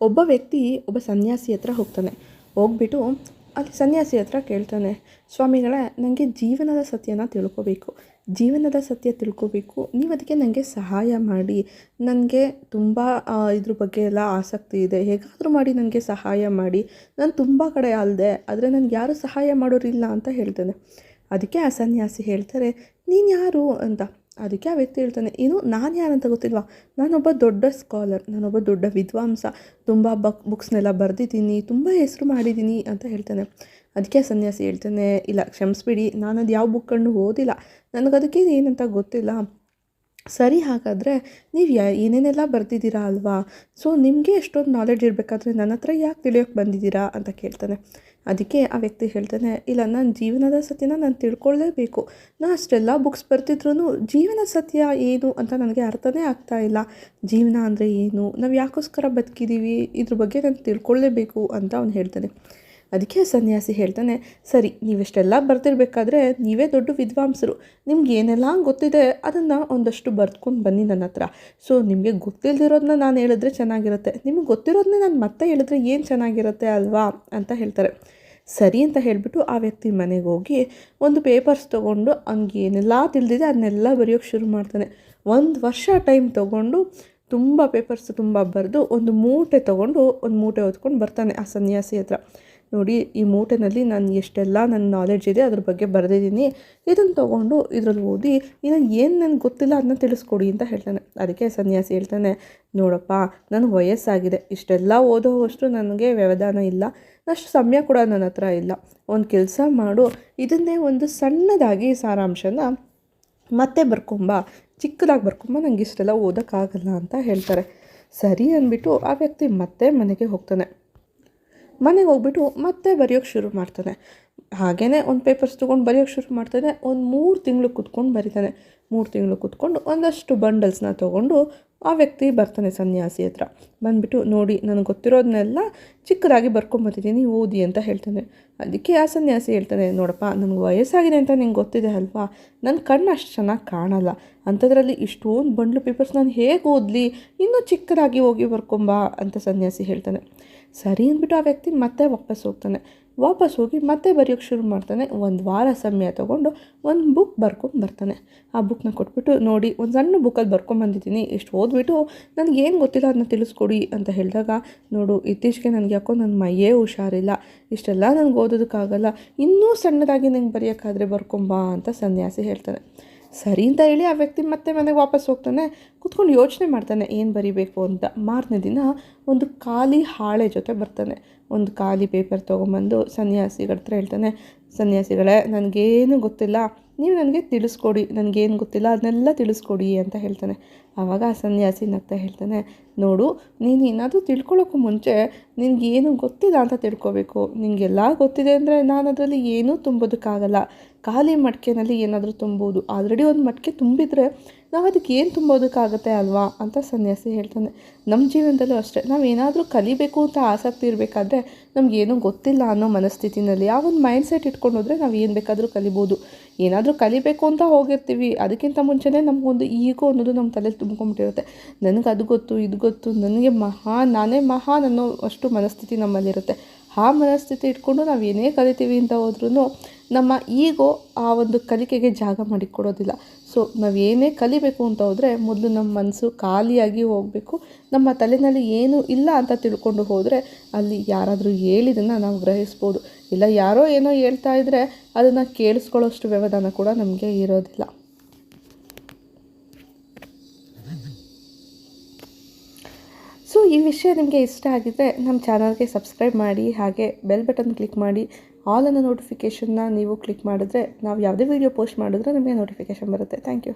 ಒಬ್ಬ ವ್ಯಕ್ತಿ ಒಬ್ಬ ಸನ್ಯಾಸಿ ಹತ್ರ ಹೋಗ್ತಾನೆ. ಹೋಗ್ಬಿಟ್ಟು ಅಲ್ಲಿ ಸನ್ಯಾಸಿ ಹತ್ರ ಕೇಳ್ತಾನೆ, ಸ್ವಾಮಿಗಳೇ ನನಗೆ ಜೀವನದ ಸತ್ಯನ ತಿಳ್ಕೋಬೇಕು. ಜೀವನದ ಸತ್ಯ ತಿಳ್ಕೋಬೇಕು. ನೀವು ಅದಕ್ಕೆ ನನಗೆ ಸಹಾಯ ಮಾಡಿ. ನನಗೆ ತುಂಬ ಇದ್ರ ಬಗ್ಗೆ ಎಲ್ಲ ಆಸಕ್ತಿ ಇದೆ. ಹೇಗಾದರೂ ಮಾಡಿ ನನಗೆ ಸಹಾಯ ಮಾಡಿ. ನಾನು ತುಂಬ ಕಡೆ ಅಲ್ಲದೆ ಆದರೆ ನನಗೆ ಯಾರೂ ಸಹಾಯ ಮಾಡೋರಿಲ್ಲ ಅಂತ ಹೇಳ್ತಾನೆ. ಅದಕ್ಕೆ ಆ ಸನ್ಯಾಸಿ ಹೇಳ್ತಾರೆ ನೀನು ಯಾರು ಅಂತ. ಅದಕ್ಕೆ ಆ ವ್ಯಕ್ತಿ ಹೇಳ್ತಾನೆ, ಏನು, ನಾನು ಯಾರಂತ ಗೊತ್ತಿಲ್ವಾ? ನಾನೊಬ್ಬ ದೊಡ್ಡ ಸ್ಕಾಲರ್ ನಾನೊಬ್ಬ ದೊಡ್ಡ ವಿದ್ವಾಂಸ, ತುಂಬ ಬಕ್ ಬುಕ್ಸ್ನೆಲ್ಲ ಬರೆದಿದ್ದೀನಿ, ತುಂಬ ಹೆಸರು ಮಾಡಿದ್ದೀನಿ ಅಂತ ಹೇಳ್ತಾನೆ. ಅದಕ್ಕೆ ಸನ್ಯಾಸಿ ಹೇಳ್ತಾನೆ, ಇಲ್ಲ, ಕ್ಷಮಿಸ್ಬಿಡಿ ನಾನು ಅದು ಯಾವ ಬುಕ್ಕನ್ನು ಓದಿಲ್ಲ. ನನಗದಕ್ಕೆ ಏನಂತ ಗೊತ್ತಿಲ್ಲ. ಸರಿ ಹಾಗಾದರೆ ನೀವು ಯಾ, ಏನೇನೆಲ್ಲ ಬರ್ತಿದ್ದೀರಾ ಅಲ್ವಾ? ಸೊ, ನಿಮಗೆ ಎಷ್ಟೊಂದು ನಾಲೆಡ್ಜ್ ಇರಬೇಕಾದ್ರೆ ನನ್ನ ಹತ್ರ ಯಾಕೆ ತಿಳಿಯೋಕೆ ಬಂದಿದ್ದೀರಾ? ಅಂತ ಕೇಳ್ತಾನೆ. ಅದಕ್ಕೆ ಆ ವ್ಯಕ್ತಿ ಹೇಳ್ತಾನೆ, ಇಲ್ಲ, ನಾನು ಜೀವನದ ಸತ್ಯನ ನಾನು ತಿಳ್ಕೊಳ್ಳೇಬೇಕು ನಾನು ಅಷ್ಟೆಲ್ಲ ಬುಕ್ಸ್ ಬರ್ತಿದ್ರು ಜೀವನ ಸತ್ಯ ಏನು ಅಂತ ನನಗೆ ಅರ್ಥನೇ ಆಗ್ತಾ ಇಲ್ಲ. ಜೀವನ ಅಂದರೆ ಏನು? ನಾವು ಯಾಕೋಸ್ಕರ ಬದುಕಿದ್ದೀವಿ ಇದ್ರ ಬಗ್ಗೆ ನಾನು ತಿಳ್ಕೊಳ್ಳೇಬೇಕು ಅಂತ ಅವ್ನು ಹೇಳ್ತಾನೆ. ಅದಕ್ಕೆ ಸನ್ಯಾಸಿ ಹೇಳ್ತಾನೆ, ಸರಿ, ನೀವೆಷ್ಟೆಲ್ಲ ಬರ್ತಿರ್ಬೇಕಾದ್ರೆ ನೀವೇ ದೊಡ್ಡ ವಿದ್ವಾಂಸರು. ನಿಮ್ಗೆ ಏನೆಲ್ಲ ಗೊತ್ತಿದೆ ಅದನ್ನು ಒಂದಷ್ಟು ಬರ್ದ್ಕೊಂಡು ಬನ್ನಿ ನನ್ನ ಹತ್ರ. ಸೊ ನಿಮಗೆ ಗೊತ್ತಿಲ್ದಿರೋದನ್ನ ನಾನು ಹೇಳಿದ್ರೆ ಚೆನ್ನಾಗಿರುತ್ತೆ. ನಿಮಗೆ ಗೊತ್ತಿರೋದನ್ನ ನಾನು ಮತ್ತೆ ಹೇಳಿದ್ರೆ ಏನು ಚೆನ್ನಾಗಿರುತ್ತೆ ಅಲ್ವಾ? ಅಂತ ಹೇಳ್ತಾರೆ. ಸರಿ ಅಂತ ಹೇಳಿಬಿಟ್ಟು ಆ ವ್ಯಕ್ತಿ ಮನೆಗೆ ಹೋಗಿ ಒಂದು ಪೇಪರ್ಸ್ ತೊಗೊಂಡು ಅವ್ನಿಗೆ ಏನೆಲ್ಲ ತಿಳಿದಿದೆ ಅದನ್ನೆಲ್ಲ ಬರೆಯೋಕ್ಕೆ ಶುರು ಮಾಡ್ತಾನೆ. ಒಂದು ವರ್ಷ ಟೈಮ್ ತೊಗೊಂಡು ತುಂಬ ಪೇಪರ್ಸ್ ತುಂಬ ಬರೆದು ಒಂದು ಮೂಟೆ ತೊಗೊಂಡು ಒಂದು ಮೂಟೆ ಹೊತ್ಕೊಂಡು ಬರ್ತಾನೆ ಆ ಸನ್ಯಾಸಿ ಹತ್ರ. ನೋಡಿ, ಈ ಮೂಟೆನಲ್ಲಿ ನಾನು ಎಷ್ಟೆಲ್ಲ ನನ್ನ ನಾಲೆಡ್ಜ್ ಇದೆ, ಅದ್ರ ಬಗ್ಗೆ ಬರೆದಿದ್ದೀನಿ. ಇದನ್ನು ತೊಗೊಂಡು ಇದರಲ್ಲಿ ಓದಿ, ಇನ್ನು ಏನು ನನಗೆ ಗೊತ್ತಿಲ್ಲ ಅದನ್ನ ತಿಳಿಸ್ಕೊಡಿ ಅಂತ ಹೇಳ್ತಾನೆ. ಅದಕ್ಕೆ ಸನ್ಯಾಸಿ ಹೇಳ್ತಾನೆ, ನೋಡಪ್ಪ ನನ್ನ ವಯಸ್ಸಾಗಿದೆ. ಇಷ್ಟೆಲ್ಲ ಓದೋವಷ್ಟು ನನಗೆ ವ್ಯವಧಾನ ಇಲ್ಲ. ಅಷ್ಟು ಸಮಯ ಕೂಡ ನನ್ನ ಹತ್ರ ಇಲ್ಲ. ಒಂದು ಕೆಲಸ ಮಾಡು, ಇದನ್ನೇ ಒಂದು ಸಣ್ಣದಾಗಿ ಸಾರಾಂಶನ ಮತ್ತೆ ಬರ್ಕೊಂಬ. ಚಿಕ್ಕದಾಗಿ ಬರ್ಕೊಂಬ ನನಗೆ ಇಷ್ಟೆಲ್ಲ ಓದೋಕ್ಕಾಗಲ್ಲ ಅಂತ ಹೇಳ್ತಾರೆ. ಸರಿ ಅಂದ್ಬಿಟ್ಟು ಆ ವ್ಯಕ್ತಿ ಮತ್ತೆ ಮನೆಗೆ ಹೋಗ್ತಾನೆ. ಮನೆಗೆ ಹೋಗ್ಬಿಟ್ಟು ಮತ್ತೆ ಬರೆಯೋಕ್ಕೆ ಶುರು ಮಾಡ್ತಾನೆ. ಹಾಗೇ ಒಂದು ಪೇಪರ್ಸ್ ತೊಗೊಂಡು ಬರೆಯೋಕ್ಕೆ ಶುರು ಮಾಡ್ತಾನೆ, ಒಂದು ಮೂರು ತಿಂಗಳು ಕೂತ್ಕೊಂಡು ಬರೀತಾನೆ. ಮೂರು ತಿಂಗಳು ಕೂತ್ಕೊಂಡು ಒಂದಷ್ಟು ಬಂಡಲ್ಸ್ನ ತೊಗೊಂಡು ಆ ವ್ಯಕ್ತಿ ಬರ್ತಾನೆ ಸನ್ಯಾಸಿ ಹತ್ರ. ಬಂದುಬಿಟ್ಟು ನೋಡಿ, ನನಗೆ ಗೊತ್ತಿರೋದನ್ನೆಲ್ಲ ಚಿಕ್ಕದಾಗಿ ಬರ್ಕೊಂಬರ್ತಿದ್ದೀನಿ ಓದಿ ಅಂತ ಹೇಳ್ತಾನೆ. ಅದಕ್ಕೆ ಆ ಸನ್ಯಾಸಿ ಹೇಳ್ತಾನೆ, ನೋಡಪ್ಪ, ನನಗೆ ವಯಸ್ಸಾಗಿದೆ ಅಂತ ನಿಂಗೆ ಗೊತ್ತಿದೆ ಅಲ್ವಾ? ನನ್ನ ಕಣ್ಣು ಅಷ್ಟು ಚೆನ್ನಾಗಿ ಕಾಣಲ್ಲ. ಅಂಥದ್ರಲ್ಲಿ ಇಷ್ಟೊಂದು ಬಂಡ್ಲು ಪೇಪರ್ಸ್ ನಾನು ಹೇಗೆ ಓದಲಿ? ಇನ್ನೂ ಚಿಕ್ಕದಾಗಿ ಹೋಗಿ ಬರ್ಕೊಂಬ ಅಂತ ಸನ್ಯಾಸಿ ಹೇಳ್ತಾನೆ. ಸರಿ ಅಂದ್ಬಿಟ್ಟು ಆ ವ್ಯಕ್ತಿ ಮತ್ತೆ ವಾಪಸ್ ಹೋಗ್ತಾನೆ. ವಾಪಸ್ ಹೋಗಿ ಮತ್ತೆ ಬರೆಯೋಕ್ಕೆ ಶುರು ಮಾಡ್ತಾನೆ. ಒಂದು ವಾರ ಸಮಯ ತೊಗೊಂಡು ಒಂದು ಬುಕ್ ಬರ್ಕೊಂಡು ಬರ್ತಾನೆ. ಆ ಬುಕ್ನ ಕೊಟ್ಬಿಟ್ಟು ನೋಡಿ, ಒಂದು ಸಣ್ಣ ಬುಕ್ಕಲ್ಲಿ ಬರ್ಕೊಂಬಂದಿದ್ದೀನಿ ಇಷ್ಟು ಓದ್ಬಿಟ್ಟು ನನಗೆ ಏನು ಗೊತ್ತಿಲ್ಲ ಅದನ್ನ ತಿಳಿಸ್ಕೊಡಿ ಅಂತ ಹೇಳಿದಾಗ, ನೋಡು, ಇತ್ತೀಚೆಗೆ ನನಗೆ ಯಾಕೋ ನನ್ನ ಮೈಯೇ ಹುಷಾರಿಲ್ಲ. ಇಷ್ಟೆಲ್ಲ ನನಗೆ ಓದೋದಕ್ಕಾಗಲ್ಲ. ಇನ್ನೂ ಸಣ್ಣದಾಗಿ ನಂಗೆ ಬರೆಯೋಕ್ಕಾದರೆ ಬರ್ಕೊಂಬಾ ಅಂತ ಸನ್ಯಾಸಿ ಹೇಳ್ತಾನೆ. ಸರಿ ಅಂತ ಹೇಳಿ ಆ ವ್ಯಕ್ತಿ ಮತ್ತೆ ಮನೆಗೆ ವಾಪಸ್ ಹೋಗ್ತಾನೆ, ಕೂತ್ಕೊಂಡು ಯೋಚನೆ ಮಾಡ್ತಾನೆ, ಏನು ಬರಿಬೇಕು ಅಂತ. ಮಾರನೇ ದಿನ ಒಂದು ಖಾಲಿ ಹಾಳೆ ಜೊತೆ ಬರ್ತಾನೆ. ಒಂದು ಖಾಲಿ ಪೇಪರ್ ತೊಗೊಂಬಂದು ಸನ್ಯಾಸಿಗಳ ಹತ್ರ ಹೇಳ್ತಾನೆ ಸನ್ಯಾಸಿಗಳೇ, ನನಗೇನು ಗೊತ್ತಿಲ್ಲ. ನೀವು ನನಗೆ ತಿಳಿಸ್ಕೊಡಿ, ನನಗೇನು ಗೊತ್ತಿಲ್ಲ, ಅದನ್ನೆಲ್ಲ ತಿಳಿಸ್ಕೊಡಿ ಅಂತ ಹೇಳ್ತಾನೆ. ಆವಾಗ ಆ ಸನ್ಯಾಸಿ ನಗ್ತಾ ಹೇಳ್ತಾನೆ, ನೋಡು, ನೀನು ಏನಾದರೂ ತಿಳ್ಕೊಳ್ಳೋಕ್ಕೂ ಮುಂಚೆ ನಿನಗೇನು ಗೊತ್ತಿಲ್ಲ ಅಂತ ತಿಳ್ಕೊಬೇಕು. ನಿನಗೆಲ್ಲ ಗೊತ್ತಿದೆ ಅಂದರೆ ನಾನು ಅದರಲ್ಲಿ ಏನೂ ತುಂಬೋದಕ್ಕಾಗಲ್ಲ. ಖಾಲಿ ಮಡಿಕೆನಲ್ಲಿ ಏನಾದರೂ ತುಂಬೋದು. ಆಲ್ರೆಡಿ ಒಂದು ಮಡಿಕೆ ತುಂಬಿದರೆ ನಾವು ಅದಕ್ಕೆ ಏನು ತುಂಬೋದಕ್ಕಾಗತ್ತೆ ಅಲ್ವಾ ಅಂತ ಸನ್ಯಾಸಿ ಹೇಳ್ತಾನೆ. ನಮ್ಮ ಜೀವನದಲ್ಲೂ ಅಷ್ಟೇ. ನಾವು ಏನಾದರೂ ಕಲಿಬೇಕು ಅಂತ ಆಸಕ್ತಿ ಇರಬೇಕಾದ್ರೆ ನಮಗೇನೂ ಗೊತ್ತಿಲ್ಲ ಅನ್ನೋ ಮನಸ್ಥಿತಿನಲ್ಲಿ ಆ ಒಂದು ಮೈಂಡ್ ಸೆಟ್ ಇಟ್ಕೊಂಡು ಹೋದರೆ ನಾವು ಏನು ಬೇಕಾದರೂ ಕಲಿಬೋದು. ಏನಾದರೂ ಕಲಿಬೇಕು ಅಂತ ಹೋಗಿರ್ತೀವಿ. ಅದಕ್ಕಿಂತ ಮುಂಚೆನೇ ನಮಗೊಂದು ಈಗೋ ಅನ್ನೋದು ನಮ್ಮ ತಲೆಯಲ್ಲಿ ತುಂಬ್ಕೊಂಬಿಟ್ಟಿರುತ್ತೆ ನನಗೆ ಅದು ಗೊತ್ತು, ಇದು ಗೊತ್ತು, ನನಗೆ ಮಹಾ ನಾನೇ ಮಹಾನ್ ಅನ್ನೋ ಅಷ್ಟು ಮನಸ್ಥಿತಿ ನಮ್ಮಲ್ಲಿರುತ್ತೆ. ಆ ಮನಸ್ಥಿತಿ ಇಟ್ಕೊಂಡು ನಾವು ಏನೇ ಕಲಿತೀವಿ ಅಂತ ಹೋದ್ರೂ ನಮ್ಮ ಈಗೋ ಆ ಒಂದು ಕಲಿಕೆಗೆ ಜಾಗ ಮಾಡಿಕೊಡೋದಿಲ್ಲ. ಸೊ ನಾವು ಏನೇ ಕಲಿಬೇಕು ಅಂತ ಹೋದರೆ ಮೊದಲು ನಮ್ಮ ಮನಸ್ಸು ಖಾಲಿಯಾಗಿ ಹೋಗಬೇಕು. ನಮ್ಮ ತಲೆಯಲ್ಲಿ ಏನು ಇಲ್ಲ ಅಂತ ತಿಳ್ಕೊಂಡು ಹೋದರೆ ಅಲ್ಲಿ ಯಾರಾದರೂ ಹೇಳಿದ್ದನ್ನು ನಾವು ಗ್ರಹಿಸ್ಬೋದು. ಇಲ್ಲ, ಯಾರೋ ಏನೋ ಹೇಳ್ತಾ ಇದ್ದರೆ ಅದನ್ನು ಕೇಳಿಸ್ಕೊಳ್ಳೋಷ್ಟು ವ್ಯವಧಾನ ಕೂಡ ನಮಗೆ ಇರೋದಿಲ್ಲ ಸೊ ಈ ವಿಷಯ ನಿಮಗೆ ಇಷ್ಟ ಆಗಿದ್ದರೆ ನಮ್ಮ ಚಾನಲ್ಗೆ ಸಬ್ಸ್ಕ್ರೈಬ್ ಮಾಡಿ, ಹಾಗೆ ಬೆಲ್ ಬಟನ್ ಕ್ಲಿಕ್ ಮಾಡಿ. ಆಲ್ ಅನ್ನೋ ನೋಟಿಫಿಕೇಷನ್ನ ನೀವು ಕ್ಲಿಕ್ ಮಾಡಿದ್ರೆ, ನಾವು ಯಾವುದೇ ವೀಡಿಯೋ ಪೋಸ್ಟ್ ಮಾಡಿದ್ರೆ ನಿಮಗೆ ನೋಟಿಫಿಕೇಷನ್ ಬರುತ್ತೆ. Thank you